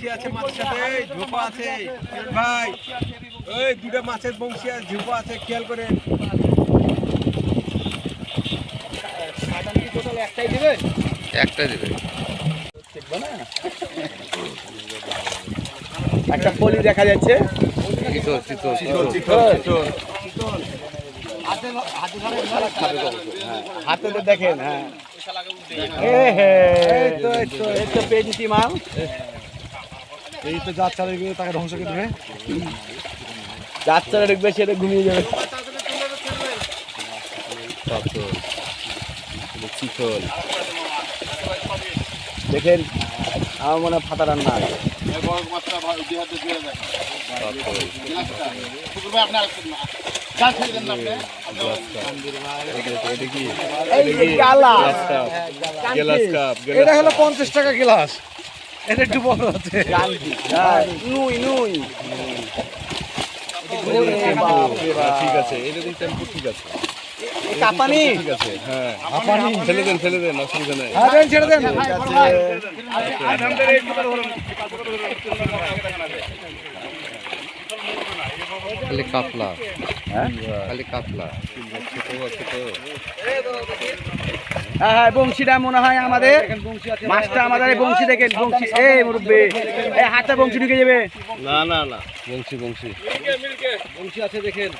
বংশী আছে মাছের সাথে ঝোপা আছে। ভাই ওই দুটো মাছের বংশী আছে ঝোপা আছে খেয়াল করে। একটাই দেবে। একটা দেবে একটা পলি দেখা যাচ্ছে। চিতল হাতে তো দেখেন হ্যাঁ। এ হে, তো এই তো এই তো পেয়ে দিচ্ছি মাল। এই তো যার চালে গিয়ে তাকে ধ্বংস করে দেবে। যাচ্ছে ঢুকবে সেটা ঘুমিয়ে যাবে। চিতল দেখেন আমার মনে হয় ফাটা রান্না আছে। এটা হলো পঞ্চাশ টাকা গ্লাস। এটা একটু বড় আছে হ্যাঁ, নুই নুই। ঠিক আছে। টেম্পো ঠিক আছে কাপানি ঠিক আছে হ্যাঁ। ফেলে দেন ফেলে দেন অসুবিধা নাই। হ্যাঁ দেন ছেড়ে দেন। খালি কাতলা। হ্যাঁ? খালি কাতলা। ছোট আছে তো বংশীটা মনে হয় আমাদের। মাছটা আমাদের বংশী দেখেন বংশী। এই মুরব্বী এই হাতে বংশী ঢুকে যাবে। না না না বংশী বংশী। বংশী আছে দেখেন।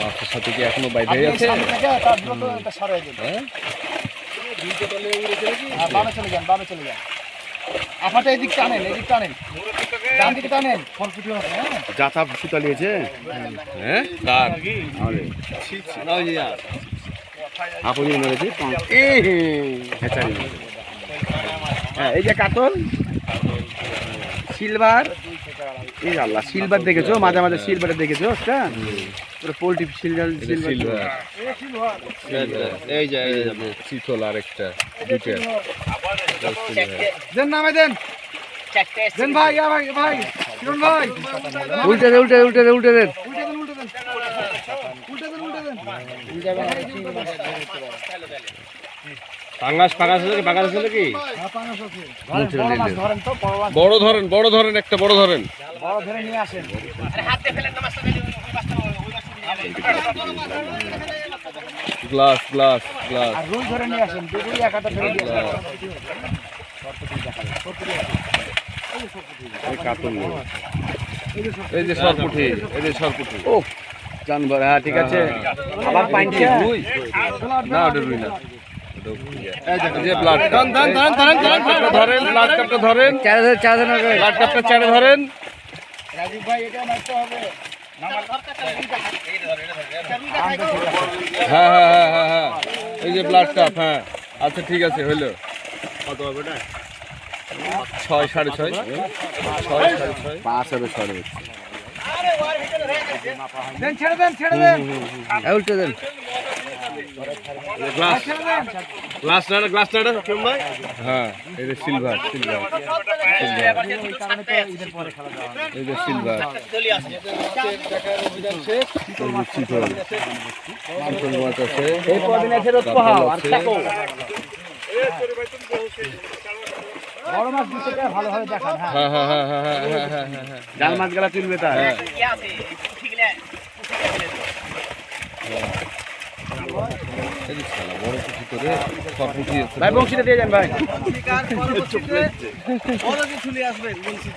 মাছের সাথে কি এখনও বাইরে আছে হ্যাঁ বামে চলে যান বামে চলে যান। আপনারটা এদিক টানেন এদিক টানেন ডান দিকে টানেন ফল ফুটে হবে হ্যাঁ? যাতা সুতা নিয়েছে? হ্যাঁ? কার আপনি মেরেছে হ্যাঁ এই যে কাতল। সিলভার। এই আল্লাহ সিলভার দেখেছ? মাঝে মাঝে সিলভারে দেখেছ? একটা পুরো পোল্ট্রি সিলভার সিলভার এই যে চিতল আরেকটা দুইটা। দেন নামে দেন। দেন ভাই ভাই ভাই। কিরণ ভাই। উল্টে দে উল্টে উল্টে দে উল্টে দেন উল্টে দেন। উল্টে দেন উল্টে দেন। উল্টে দেন পাঙ্গাস পাঙ্গাস আছে পাঙ্গাস আছে কি হ্যাঁ পাঙাশ বড় ধরেন বড় ধরেন একটা বড় ধরেন। বড় ধরে নিয়ে আসেন গ্লাস গ্লাস গ্লাস। আর রুই ধরে নিয়ে আসেন দুই এক হাতে ধরে নিয়ে এই যে সরপুঠি এই যে সরপুঠি। ও জানবার হ্যাঁ ঠিক আছে। আবার পাইছে রুই। না ওটা রুই না। ব্লাড ব্লাড কাপটা ধরেন ব্লাড কাপটা ধরেন চার হাজার চার ব্লাড কাপটা চারে ধরেন। রাজীব ভাই এটা মারতে হবে। হ্যাঁ হ্যাঁ হ্যাঁ হ্যাঁ হ্যাঁ। এই যে ব্লাড কাপ হ্যাঁ। আচ্ছা ঠিক আছে হইল। কত হবে না ছয় সাড়ে ছয়। ছয় সাড়ে ছয়। পাঁচ হবে সরে দেন ছেড়ে দেন ছেড়ে দেন উল্টে দেন। গ্লাস। গ্লাস না গ্লাস না হ্যাঁ এটা সিলভার সিলভার এটা সিলভার। জাল মাছ গেলা তুলবে হ্যাঁ। বড় পুঁটি করে সরপুটি আছে ভাই বংশীটা দিয়ে যান ভাই। বড় কিছু নিয়ে আসবেন বলছি